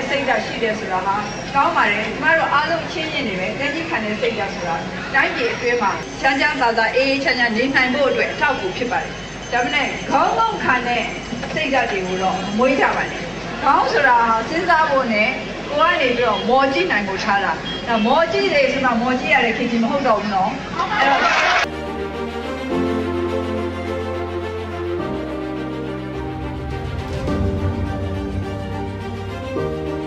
တဲ့စိတ်ဓာတ်ရှိတယ်ဆိုတာဟာကောင်းပါတယ်ကျမတို့အားလုံးချင်းချင်းနေပဲလက်ကြီးခံတဲ့စိတ်ဓာတ်ဆိုတာတိုင်းပြည်အတွင်းမှာချမ်းချမ်းသာသာအေးအေးချမ်းချမ်းနေနိုင်ဖို့အတွက်အထောက်အကူဖြစ်ပါတယ်ဒါပေမဲ့ခေါင်းကောင်းခံတဲ့စိတ်ဓာတ်တွေကိုတော့မမွေးကြပါနဲ့ခေါင်းဆိုတာဟာစဉ်းစားဖို့နဲ့ကိုကနေပြီးတော့မော်ကြည့်နိုင်ဖို့ထားတာဒါမော်ကြည့်တယ်ဆိုတော့မော်ကြည့်ရတဲ့ခေတ်ကြီးမဟုတ်တော့ဘူးနော်အဲ့တော့ Thank you.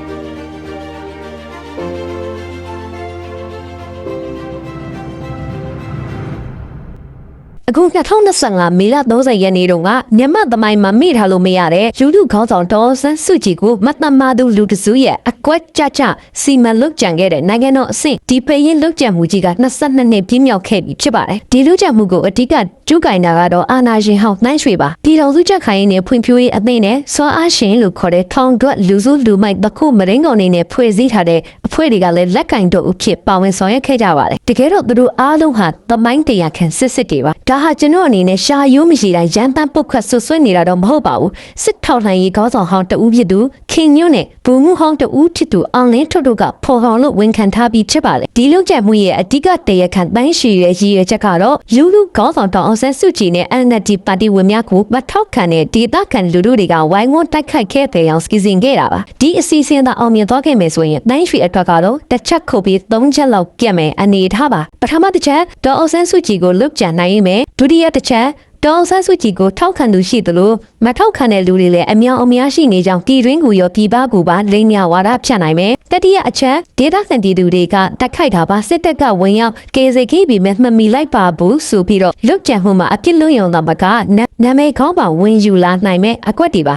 အခု2025မေလ30ရက်နေ့တုန်းကမြန်မာသမိုင်းမှာမိထားလို့မရတဲ့ယူထုခေါင်းဆောင်ဒေါ်ဆန်းစုကြည်ကိုမတ်တမာသူလူတစုရဲ့အကွက်ကြကြစီမံလုပ်ကြံခဲ့တဲ့နိုင်ငံတော်အဆင့်ဒီပရင်လုပ်ကြံမှုကြီးက22နှစ်ပြည့်မြောက်ခဲ့ပြီဖြစ်ပါတယ်ဒီလုပ်ကြံမှုကိုအဓိကကျူးကင်တာကတော့အာနာရှင်ဟောင်းနှိုင်းရွှေပါပြည်တော်စုချက်ခိုင်းနဲ့ဖွံ့ဖြိုးရေးအသင်းနဲ့စွာအားရှင်လို့ခေါ်တဲ့ထောင်တွက်လူစုလူမိုက်တစ်ခုမရင်းကုန်နေနဲ့ဖွဲ့စည်းထားတဲ့အဖွဲ့တွေကလည်းလက်ကင်တို့အဖြစ်ပါဝင်ဆောင်ရွက်ခဲ့ကြပါတယ်တကယ်တော့သူတို့အားလုံးဟာသမိုင်းတရားခံစစ်စစ်တွေပါဒါဟာကျွန်တော်အနေနဲ့ရှာရိုးမရှိတိုင်းရန်တမ်းပုတ်ခတ်ဆွဆွဲနေတာတော့မဟုတ်ပါဘူးစစ်ထောက်လှမ်းရေးခေါင်းဆောင်ဟောင်းတဦးဖြစ်သူခင်ညွန့်နဲ့ဘူမှုဟောင်းတဦးဖြစ်သူအောင်လင်းထွတ်တို့ကဖော်ဆောင်လို့ဝန်ခံထားပြီးဖြစ်ပါတယ်ဒီလုံချက်မှုရဲ့အဓိကတရားခံတိုင်းရှိရဲ့ရည်ရွယ်ချက်ကတော့လူလူခေါင်းဆောင်တောင်အောင်ဆန်းစုကြည်နဲ့ NLD ပါတီဝင်များကိုမထောက်ခံတဲ့ဒေသခံလူထုတွေကဝိုင်းဝန်းတိုက်ခိုက်ခဲ့တဲ့အောင်စီစဉ်ခဲ့တာပါဒီအစီအစဉ်သာအောင်မြင်သွားခဲ့မယ်ဆိုရင်တိုင်းရွှေအတွက်ကတော့တစ်ချက်ခုတ်ပြီးသုံးချက်လောက်ပြတ်မယ်အနေထားပါပထမတစ်ချက်ဒေါ်အောင်ဆန်းစုကြည်ကိုလုတ်ကြံနိုင်ရင်မယ်ဒုတိယတစ်ချက်ဒေါ်အောင်ဆန်းစုကြည်ကိုထောက်ခံသူရှိသလိုမထောက်ခံတဲ့လူတွေလည်းအများအများရှိနေကြောင်းပြည်တွင်းကူရောပြည်ပကူပါလိမ့်မြဝါဒဖြတ်နိုင်မယ်တတိယအချက်ဒေတာစန်တီသူတွေကတိုက်ခိုက်တာပါစစ်တပ်ကဝင်ရောက်ကေစေခိပြီးမဲ့မမီလိုက်ပါဘူးဆိုပြီးတော့လုတ်ကြံမှုမှာအပြစ်လွတ်ရုံသာမကနာနာမည်ခေါင်းပါဝင်ယူလာနိုင်မဲ့အကွက်တွေပါ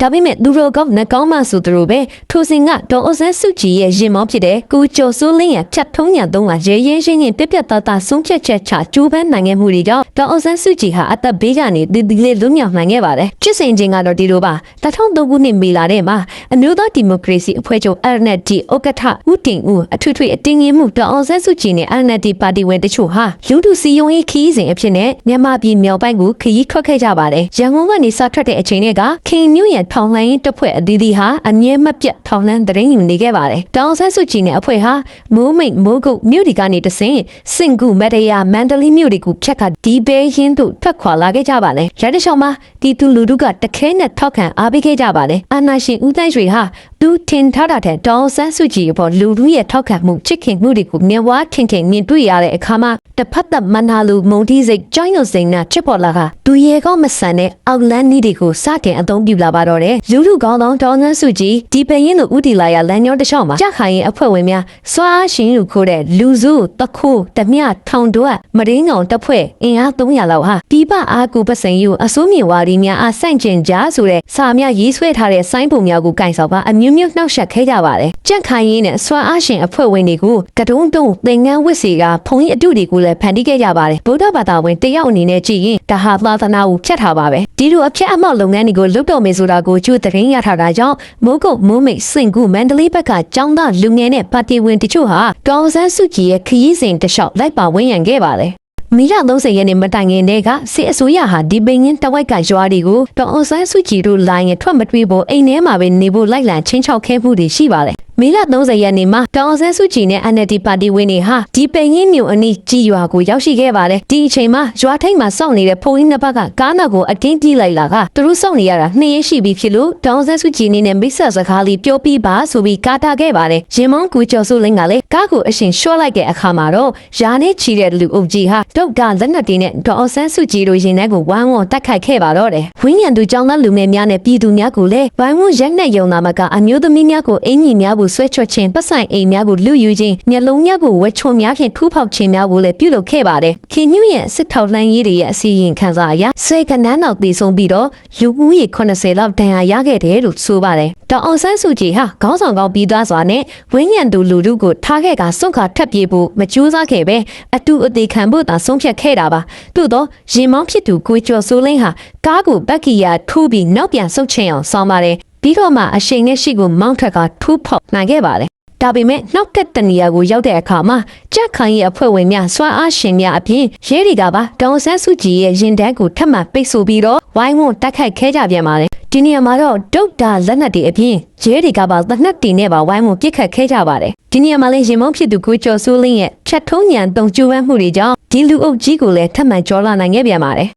ဒါပေမဲ့သူတို့ကနှကောင်းမှဆိုသူတို့ပဲထိုစဉ်ကဒေါ်အစန်းစုကြည်ရဲ့ရင်မောဖြစ်တဲ့ကူကျော်စိုးလင်းရဲ့ဖြတ်ထုံးညာသုံးကရဲရဲရှင်းရှင်းပြက်ပြက်သားသားဆုံးဖြတ်ချက်ချကျိုးပန်းနိုင်ခဲ့မှုတွေကြောင့်ဒေါ်အစန်းစုကြည်ဟာအသက်ဘေးကနေတည်တည်လေးလွတ်မြောက်နိုင်ခဲ့ပါတယ်ချစ်စင်ချင်းကတော့ဒီလိုပါ2003ခုနှစ်မေလာတဲ့မှာအမျိုးသားဒီမိုကရေစီအဖွဲ့ချုပ် RND ဥက္ကဋ္ဌဦးတင်ဦးအထွေထွေအတင်းငင်းမှုဒေါ်အစန်းစုကြည်နဲ့ RND ပါတီဝင်တချို့ဟာလူထုစီယုံရေးခီးစဉ်အဖြစ်နဲ့မြန်မာပြည်မြောက်ပိုင်းကိုခရီးထွက်ခဲ့ကြပါတယ်ရန်ကုန်ကနေစထွက်တဲ့အချိန်တွေကခင်မြို့ရဲ့ထောင်လှမ်းရေးတပ်ဖွဲ့အသီးသီးဟာအငြင်းမပြတ်ထောင်လှမ်းသတင်းယူနေခဲ့ပါတယ်။တောင်ဆန်းစုကြည်နဲ့အဖွဲ့ဟာမိုးမိတ်မိုးကုတ်မြို့ဒီကနေတဆင်စင်ကူမတရမန္တလေးမြို့တွေကိုဖြတ်ခါဒီဘေးရင်းတို့ထွက်ခွာလာခဲ့ကြပါတယ်။ရတဲ့ရှောင်းမှာတီတူလူတို့ကတခဲနဲ့ထောက်ခံအားပေးခဲ့ကြပါတယ်။အာနာရှင်ဦးသိန်းရွှေဟာသူထင်ထားတာတဲ့တောင်ဆန်းစုကြည်ပေါ်လူလူရဲ့ထောက်ခံမှုချစ်ခင်မှုတွေကိုမြဝါထင်ထင်မြင်တွေ့ရတဲ့အခါမှာတစ်ဖက်သက်မနာလူမုံတီးစိတ်ကြောင်းရွံ့စိန်နာချစ်ပေါ်လာကသူရဲကောင်းမဆန်တဲ့အောက်လန်းနီးတွေကိုစတင်အသုံးပြုလာပါတော့တယ်လူလူကောင်းသောတောင်ဆန်းစုကြည်ဒီပရင်လိုဥတီလာရလမ်းညောတစ်လျှောက်မှာကြခိုင်ရဲ့အဖွဲ့ဝင်များစွာအားရှင်လူခိုးတဲ့လူစုတခိုးတမျှထောင်တော့မရင်းကောင်တပ်ဖွဲ့အင်အား300လောက်ဟာပြပအားကူပစံယူအစိုးမြေဝါဒီများအားဆန့်ကျင်ကြဆိုတဲ့စာများရေးဆွဲထားတဲ့စိုင်းပုံများကိုကင်ဆောင်ပါအမျိုးမျိုးနှောက်ယှက်ခဲကြပါတယ်ကြက်ခိုင်ရင်နဲ့စွာအားရှင်အဖွဲ့ဝင်တွေကိုကတုံးတုံးသင်္ကန်းဝစ်စီကဖုံကြီးအတုတွေကိုလည်းဖန်တီးခဲ့ကြပါတယ်ဗုဒ္ဓဘာသာဝင်တယောက်အနေနဲ့ကြည့်ရင်ဒါဟာသာသနာကိုဖြတ်ထားပါပဲဒီလိုအဖြတ်အမောက်လုပ်ငန်းတွေကိုလုပ်တော့မယ်ဆိုတာကိုကျိုးသတင်းရထားတာကြောင့်မိုးကုတ်မိုးမိတ်စင်ကူမန္တလေးဘက်ကចောင်းသားလူငယ်နဲ့ပါတီဝင်တချို့ဟာတောင်ဆန်းစုကြည်ရဲ့ခရီးစဉ်တစ်လျှောက်လိုက်ပါဝန်းရံခဲ့ပါတယ် မီလ30ရက်နေ့မတိုင်ခင်တည်းကစစ်အစိုးရဟာဒီပိန်ရင်တဝိုက်ကရွာတွေကိုတောင်အောင်ဆန်းစုကြည်တို့လိုင်းရထွက်မတွေးဖို့အိမ်ထဲမှာပဲနေဖို့လိုက်လံချင်းချောက်ခဲမှုတွေရှိပါတယ် မေလ30ရက်နေ့မှာတောင်အောင်ဆန်းစုကြည်နဲ့ NLD ပါတီဝင်တွေဟာဒီပိန်ရင်မြို့အနီးကြီးရွာကိုရောက်ရှိခဲ့ပါတယ်ဒီအချိန်မှာရွာထိပ်မှာစောင့်နေတဲ့ဖုန်ကြီးနှစ်ပတ်ကကားနောက်ကိုအတင်းပြေးလိုက်လာကသူတို့စောင့်နေရတာနှစ်ရက်ရှိပြီဖြစ်လို့တောင်အောင်ဆန်းစုကြည်နေနဲ့မိတ်ဆက်စကားလေးပြောပြပါဆိုပြီးကားတာခဲ့ပါတယ်ရင်မောင်းကူကျော်စုလင်းကလည်းကားကိုအရှင်လျှော့လိုက်တဲ့အခါမှာတော့ယာနဲ့ချီတဲ့လူအုပ်ကြီးဟာတုတ်ကလက်နက်တွေနဲ့ဒေါ်အောင်ဆန်းစုကြည်တို့ရင်ထဲကိုဝမ်းဝန်းတက်ခိုက်ခဲ့ပါတော့တယ်ဝင်းရံသူចောင်းသားလူငယ်များနဲ့ပြည်သူများကိုလည်းဝိုင်းဝန်းရက်နဲ့ယုံနာမကအမျိုးသမီးများကိုအင်ကြီးများကိုဆွဲချွတ်ခြင်းပတ်ဆိုင်အိမ်များကိုလူယူခြင်းမျက်လုံးများကိုဝက်ချွန်များဖြင့်ထူးဖောက်ခြင်းများကိုလည်းပြုလုပ်ခဲ့ပါတယ်ခင်ညွရဲ့စစ်ထောက်လှမ်းရေးတွေရဲ့အစီရင်ခံစာအရစေကနန်းတော်တည်ဆုံပြီးတော့လူဦးရေ80လောက်ဒဏ်ရာရခဲ့တယ်လို့ဆိုပါတယ်တောင်အောင်ဆန်းစုကြည်ဟာခေါင်းဆောင်ကောင်းပြီးသားစွာနဲ့ဝင်းရံသူလူထုကိုထားခဲ့ကစွန့်ခါထပ်ပြေးဖို့မကြိုးစားခဲ့ပဲအတူအသေးခံဖို့သာဆုံးဖြတ်ခဲ့တာပါသို့တော့ရင်မောင်းဖြစ်သူကိုကျော်စိုးလင်းဟာကားကိုဘက်ကီယာထိုးပြီးနောက်ပြန်ဆုတ်ချင်အောင်ဆောင်းပါတယ် ပြီးတော့မှအရှိန်နဲ့ရှိကိုမောင်းထွက်ကထူးဖောက်နိုင်ခဲ့ပါတယ်ဒါပေမဲ့နှောက်ကတနေရာကိုရောက်တဲ့အခါမှာကြက်ခိုင်ရဲ့အဖွဲ့ဝင်များစွမ်းအားရှင်များအပြင်ရဲတွေကပါတောင်ဆန်းစုကြည်ရဲ့ရင်တန်းကိုထပ်မံပိတ်ဆို့ပြီးတော့ဝိုင်းဝန်းတိုက်ခိုက်ခဲကြပြန်ပါတယ်ဒီနေရာမှာတော့ဒုတ်တာလက်နက်တွေအပြင်ရဲတွေကပါသနက်တီနဲ့ပါဝိုင်းမှုပြစ်ခတ်ခဲ့ကြပါတယ်ဒီနေရာမှာလည်းရင်မုံဖြစ်သူကိုကျော်စိုးလင်းရဲ့ဖြတ်ထုံးညံတုံကျိုးဝမ်းမှုတွေကြောင့်ဒီလူအုပ်ကြီးကိုလည်းထပ်မံကြောလာနိုင်ခဲ့ပြန်ပါတယ်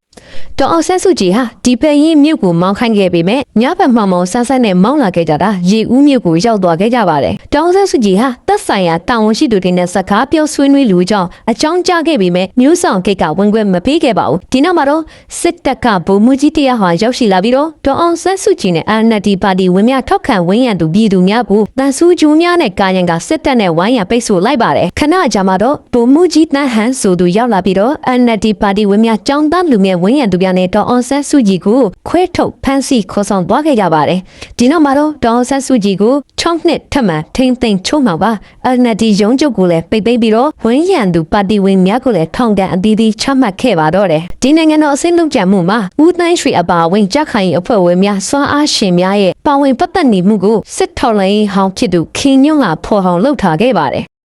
ဒေါ်အောင်ဆန်းစုကြည်ဟာဒီဖက်ရင်မြို့ကိုမောင်းခိုင်းခဲ့ပေမဲ့ညဘက်မှောင်မောင်ဆန်းဆန်းနဲ့မောင်းလာခဲ့ကြတာရေဦးမြို့ကိုရောက်သွားခဲ့ကြပါတယ်။ဒေါ်အောင်ဆန်းစုကြည်ဟာသက်ဆိုင်ရာတာဝန်ရှိသူတွေနဲ့စကားပြောဆွေးနွေးလူကြောင့်အကြောင်းကြားခဲ့ပေမဲ့မျိုးဆောင်ကိတ်ကဝင်ခွင့်မပေးခဲ့ပါဘူး။ဒီနောက်မှာတော့စစ်တပ်ကဗိုလ်မှူးကြီးတရဟာရောက်ရှိလာပြီးတော့ဒေါ်အောင်ဆန်းစုကြည်နဲ့အာဏာတီပါတီဝင်များထောက်ခံဝန်းရံသူပြည်သူများကိုတန်ဆူးကျူးများနဲ့ကာယံကစစ်တပ်နဲ့ဝိုင်းရံပိတ်ဆို့လိုက်ပါတယ်။ခဏကြာမှာတော့ဗိုလ်မှူးကြီးတန်းဟန်ဆိုသူရောက်လာပြီးတော့အာဏာတီပါတီဝင်များចောင်းသားလူငယ်ဝန်းရံသူများနဲ့ဒေါ်အောင်ဆန်းစုကြည်ကိုခွဲထုတ်ဖမ်းဆီးခေါ်ဆောင်သွားခဲ့ကြပါတယ်။ဒီနောက်မှာတော့ဒေါ်အောင်ဆန်းစုကြည်ကို6နှစ်ထပ်မံထိမ့်သိမ်းချုံမှာပါ။အာဏာတီရုံးချုပ်ကိုလည်းပိတ်သိမ်းပြီးတော့ဝန်းရံသူပါတီဝင်များကိုလည်းထောင်ဒဏ်အသီးသီးချမှတ်ခဲ့ပါတော့တယ်။ဒီနိုင်ငံတော်အစိမ်းလုံးကြံမှုမှာဦးသိန်းရွှေအပါအဝင်ကြက်ခိုင်အဖွဲ့ဝင်များစွမ်းအားရှင်များရဲ့ပါဝင်ပတ်သက်နေမှုကိုစစ်ထောက်လိုင်းဟောင်းဖြစ်သူခင်ညွန့်ကဖော်ဟောင်လှုပ်ထားခဲ့ပါတယ်။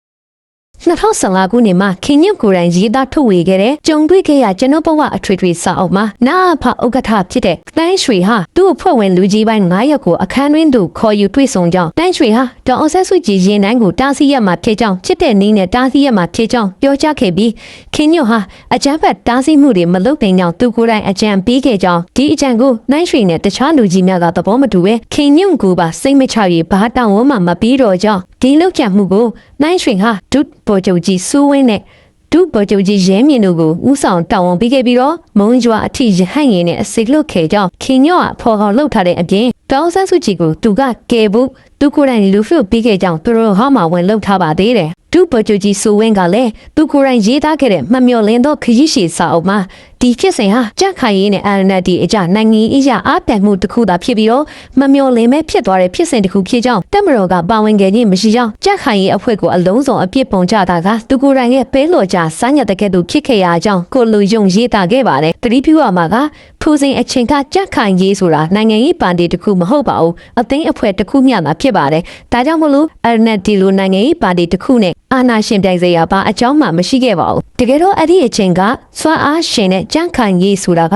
2015ခုနှစ်မှာခင်ညွန့်ကိုယ်တိုင်ရေးသားထုတ်ဝေခဲ့တဲ့ကြုံတွေ့ခဲ့ရကျွန်တော်ဘဝအထွေထွေစာအုပ်မှာနာအဖဥက္ကဋ္ဌဖြစ်တဲ့တန်းရွှေဟာသူ့အဖွဲ့ဝင်လူကြီးပိုင်း9ရက်ကိုအခန်းတွင်းသို့ခေါ်ယူတွေ့ဆုံကြောင်းတန်းရွှေဟာဒေါအောင်ဆန်းစုကြည်ရင်နှန်းကိုတားဆီးရမှာဖြစ်ကြောင်းချစ်တဲ့နည်းနဲ့တားဆီးရမှာဖြစ်ကြောင်းပြောကြားခဲ့ပြီး ခင်ညွန့်ဟာအကြမ်းဖက်တားဆီးမှုတွေမလုပ်နိုင်ကြောင်းသူကိုယ်တိုင်အကြံပေးခဲ့ကြောင်းဒီအကြံကိုနိုင်ရွှေနဲ့တခြားလူကြီးများကသဘောမတူပဲခင်ညွန့်ကိုပါစိတ်မချရေးဘာတောင်းဝမှမပြီးတော့ကြောင်းဒီလောက်ကြမှုကိုနိုင်ရွှေဟာဒုဗိုလ်ချုပ်ကြီးစူးဝင်းနဲ့ဒုဗိုလ်ချုပ်ကြီးရဲမြင့်တို့ကိုဥဆောင်တာဝန်ပေးခဲ့ပြီးတော့မုံကြွာအထိရဟန့်ရင်နဲ့အစိလွတ်ခဲ့ကြောင်းခင်ညော့ကဖော်ခေါ်လှုပ်ထားတဲ့အပြင်တောင်းဆန်းစုကြည်ကိုသူကကယ်ဖို့သူကိုယ်တိုင်လူဖျုတ်ပေးခဲ့ကြောင်းသူတို့ဟောမှာဝင်လှုပ်ထားပါသေးတယ် ဒုဗိုလ်ချုပ်ကြီးစူဝင်းကလည်းသူကိုယ်တိုင်ရေးသားခဲ့တဲ့မှတ်မျော်လင်းသောခရီးရှည်စာအုပ်မှာဒီဖြစ်စဉ်ဟာကြက်ခိုင်ရေးနဲ့အာရဏတီအကြနိုင်ငံအရာအားပြိုင်မှုတစ်ခုသာဖြစ်ပြီးတော့မမျော်လင့်မဲ့ဖြစ်သွားတဲ့ဖြစ်စဉ်တစ်ခုဖြစ်ကြောင်းတက်မတော်ကပါဝင်ခဲ့ခြင်းမရှိကြောင်းကြက်ခိုင်ရေးအဖွဲ့ကိုအလုံးစုံအပြစ်ပုံကြတာကသူကိုယ်တိုင်ရဲ့ပဲလော်ကြစမ်းရတဲ့ကဲ့သို့ဖြစ်ခဲ့ရကြောင်းကိုလူယုံရေးတာခဲ့ပါတယ်တတိပြူအမှာကဖူစဉ်အချိန်ကကြက်ခိုင်ရေးဆိုတာနိုင်ငံရေးပါတီတစ်ခုမဟုတ်ပါဘူးအသိအဖွဲ့တစ်ခုမျှသာဖြစ်ပါတယ်ဒါကြောင့်မလို့အာရဏတီလိုနိုင်ငံရေးပါတီတစ်ခုနဲ့အာဏာရှင်ပြိုင်စရာပါအကြောင်းမှမရှိခဲ့ပါဘူးတကယ်တော့အဲ့ဒီအချိန်ကစွမ်းအားရှင်တဲ့ကြန့်ခိုင်ရေးဆိုတာက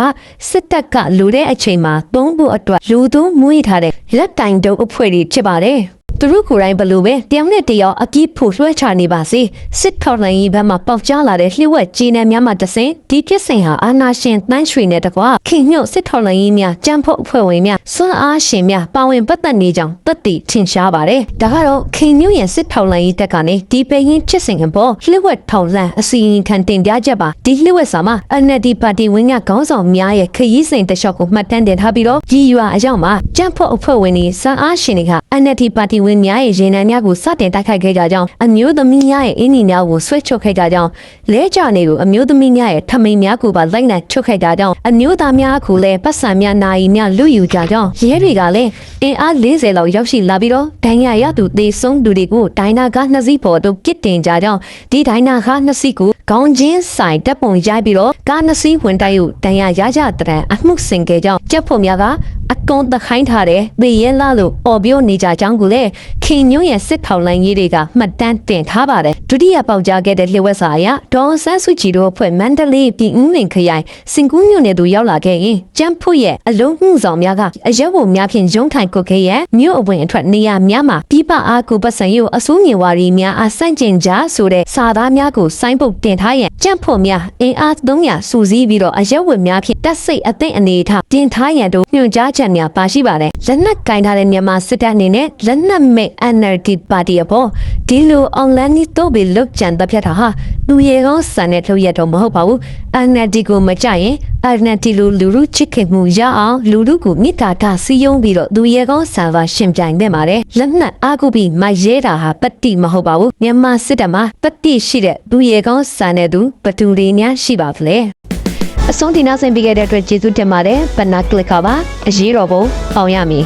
စစ်တပ်ကလူတဲ့အချိန်မှာသုံးဖို့အတွက်လူသွင်းမွေးထားတဲ့လက်တိုင်တုပ်အဖွဲ့တွေဖြစ်ပါတယ် သူတို့ကိုယ်တိုင်ဘလို့ပဲတယောက်နဲ့တယောက်အပြစ်ဖို့လွှဲချနေပါစေစစ်ထောက်လှမ်းရေးဘက်မှပေါက်ကြားလာတဲ့လျှို့ဝှက်ကြီးနယ်များမှတဆင်ဒီဖြစ်စဉ်ဟာအာနာရှင်တန်းရွှေနဲ့တကွာခင်ညွတ်စစ်ထောက်လှမ်းရေးများကြံဖို့အဖွဲ့ဝင်များစွမ်းအားရှင်များပါဝင်ပတ်သက်နေကြောင်းသက်တည်ထင်ရှားပါတယ်ဒါကတော့ခင်ညွတ်ရဲ့စစ်ထောက်လှမ်းရေးတက်ကနေဒီပရင်ဖြစ်စဉ်အပေါ်လျှို့ဝှက်ထောက်လှမ်းအစီရင်ခံတင်ပြချက်ပါဒီလျှို့ဝှက်စာမှာ NLD ပါတီဝင်ကခေါင်းဆောင်များရဲ့ခရီးစဉ်တစ်လျှောက်ကိုမှတ်တမ်းတင်ထားပြီးတော့ရည်ရွယ်အကြောင်းမှာကြံဖို့အဖွဲ့ဝင်တွေစွမ်းအားရှင်တွေက NLD ပါတီဝင်များရဲ့ရင်နံများကိုစတင်တိုက်ခိုက်ခဲ့ကြကြောင်းအမျိုးသမီးများရဲ့အင်းကြီးများကိုဆွဲချုပ်ခဲ့ကြကြောင်းလဲကြနေကိုအမျိုးသမီးများရဲ့ထမိန်များကိုပါလိုက်နိုင်ချုပ်ခဲ့ကြကြောင်းအမျိုးသားများကိုလည်းပတ်စံများနာယီများလူယူကြကြောင်းရဲတွေကလည်းအင်အား40လောက်ရောက်ရှိလာပြီးတော့ဒိုင်ယာရသူသေဆုံးသူတွေကိုဒိုင်နာကနှစ်စီးပေါ်သို့ပစ်တင်ကြကြောင်းဒီဒိုင်နာကနှစ်စီးကိုခေါင်းချင်းဆိုင်တပ်ပုံရိုက်ပြီးတော့ကားနှစ်စီးဝင်တိုက်ယူဒိုင်ယာရကြတဲ့အမှုစင်ခဲ့ကြောင်းကြက်ဖို့များကအကုန်းသခိုင်းထားတဲ့သေရဲလာလို့အော်ပြောနေကြကြောင်းကိုလည်းခင်ညွန့်ရဲ့စစ်ထောက်လိုင်းရေးတွေကမှတ်တမ်းတင်ထားပါတယ်ဒုတိယပေါက်ကြားခဲ့တဲ့လျှို့ဝှက်စာအရဒေါ်ဆန်းစုကြည်တို့အဖွဲ့မန္တလေးပြည်ဦးလင်ခရိုင်စင်ကူးမြို့နယ်သို့ရောက်လာခဲ့ရင်ကျန်းဖို့ရဲ့အလုံးမှုဆောင်များကအရက်ဝုံများဖြင့်ရုံးထိုင်ကုတ်ခဲ့ရဲ့မြို့အဝင်အထွက်နေရာများမှာပြပအားကိုပတ်စံရုပ်အစိုးငင်ဝါရီများအားဆန့်ကျင်ကြဆိုတဲ့စာသားများကိုစိုင်းပုတ်တင်ထားရင်ကျန်းဖို့များအင်အား300စုစည်းပြီးတော့အရက်ဝုံများဖြင့်တက်စိတ်အသင့်အနေထားတင်ထားရန်တို့ညွှန်ကြားချက်များပါရှိပါတယ်လက်နက်ကင်ထားတဲ့မြန်မာစစ်တပ်အနေနဲ့လက်နက်မဲ့ NLD ပါတီအပေါ်ဒီလို online တော့ဘီလုတ်ကြံတပ်ဖြတ်တာဟာလူရေကောင်းစံတဲ့ထုတ်ရတော့မဟုတ်ပါဘူး NLD ကိုမကြရင် NLD လိုလူလူချစ်ခင်မှုရအောင်လူလူကိုမိတာတာစီယုံပြီးတော့သူရေကောင်းဆန်ပါရှင်ပြိုင်နေပါတယ်လက်နက်အားကိုပြီးမရဲတာဟာပတိမဟုတ်ပါဘူးမြန်မာစစ်တပ်မှာပတိရှိတဲ့သူရေကောင်းစံတဲ့သူဘသူတွေများရှိပါဖလဲအဆုံးဒီနောက်ဆင်ပြီးခဲ့တဲ့အတွက်ကျေးဇူးတင်ပါတယ်ဘနာကလစ်ကပါအရေးတော်ပုံအောင်ရမည်